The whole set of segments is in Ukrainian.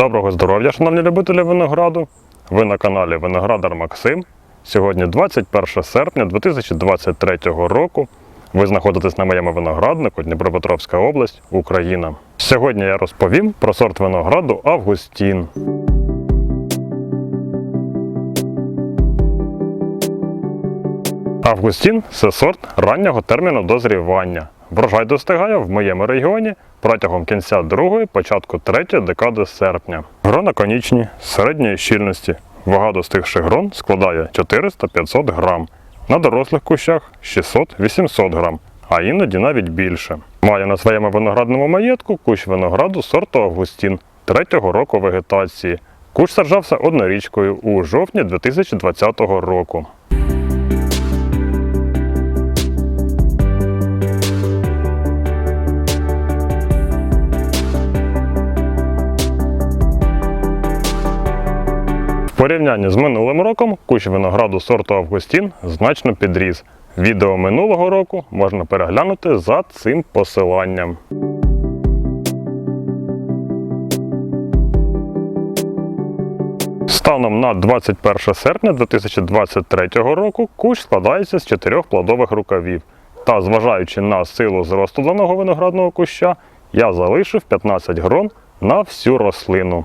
Доброго здоров'я, шановні любителі винограду! Ви на каналі Виноградар Максим. Сьогодні 21 серпня 2023 року. Ви знаходитесь на моєму винограднику Дніпропетровська область, Україна. Сьогодні я розповім про сорт винограду Августін. Августін це сорт раннього терміну дозрівання. Врожай достигає в моєму регіоні протягом кінця другої, початку третьої декади серпня. Грона конічні, середньої щільності. Вага достигших грон складає 400-500 грам. На дорослих кущах 600-800 грам, а іноді навіть більше. Має на своєму виноградному маєтку кущ винограду сорту Августін третього року вегетації. Кущ саджався однорічкою у жовтні 2020 року. Порівнянні з минулим роком кущ винограду сорту Августін значно підріс. Відео минулого року можна переглянути за цим посиланням. Станом на 21 серпня 2023 року кущ складається з чотирьох плодових рукавів. Та зважаючи на силу зросту даного виноградного куща, я залишив 15 грон на всю рослину.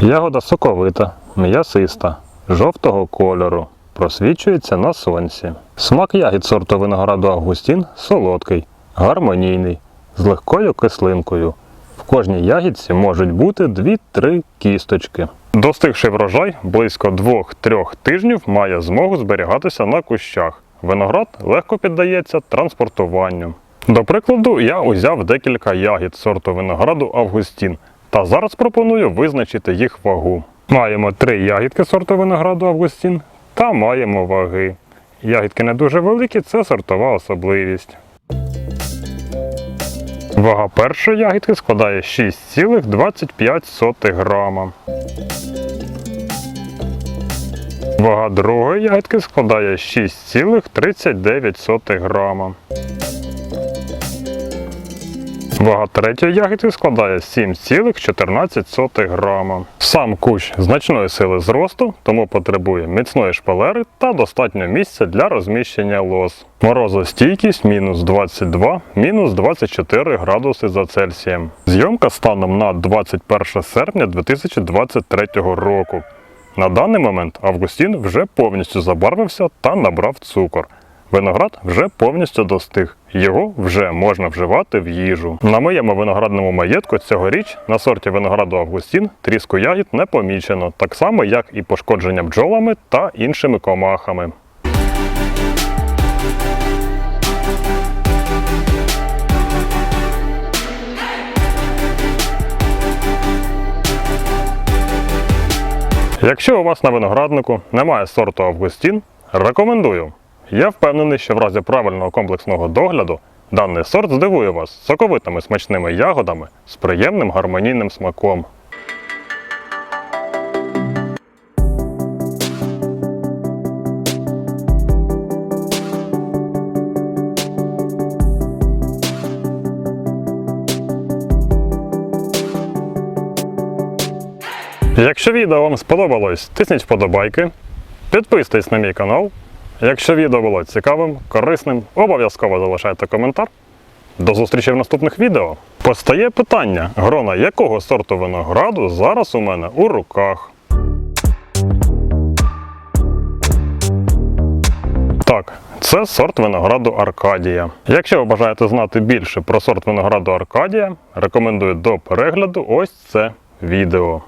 Ягода соковита, м'ясиста, жовтого кольору, просвічується на сонці. Смак ягід сорту винограду Августін солодкий, гармонійний, з легкою кислинкою. В кожній ягідці можуть бути 2-3 кісточки. Достигший врожай близько 2-3 тижнів має змогу зберігатися на кущах. Виноград легко піддається транспортуванню. До прикладу, я узяв декілька ягід сорту винограду Августін. Та зараз пропоную визначити їх вагу. Маємо три ягідки сорту винограду Августін та маємо ваги. Ягідки не дуже великі, це сортова особливість. Вага першої ягідки складає 6,25 грама. Вага другої ягідки складає 6,39 грама. Вага третьої ягідки складає 7,14 грама. Сам кущ значної сили зросту, тому потребує міцної шпалери та достатньо місця для розміщення лоз. Морозостійкість мінус 22, мінус 24 градуси за Цельсієм. Зйомка станом на 21 серпня 2023 року. На даний момент Августін вже повністю забарвився та набрав цукор. Виноград вже повністю достиг, його вже можна вживати в їжу. На моєму виноградному маєтку цьогоріч на сорті винограду Августін тріску ягід не помічено, так само як і пошкодження бджолами та іншими комахами. Якщо у вас на винограднику немає сорту Августін, рекомендую. Я впевнений, що в разі правильного комплексного догляду даний сорт здивує вас соковитими смачними ягодами з приємним гармонійним смаком. Якщо відео вам сподобалось, тисніть вподобайки, підписуйтесь на мій канал. Якщо відео було цікавим, корисним, обов'язково залишайте коментар. До зустрічі в наступних відео. Постає питання, грона якого сорту винограду зараз у мене у руках. Так, це сорт винограду Аркадія. Якщо ви бажаєте знати більше про сорт винограду Аркадія, рекомендую до перегляду ось це відео.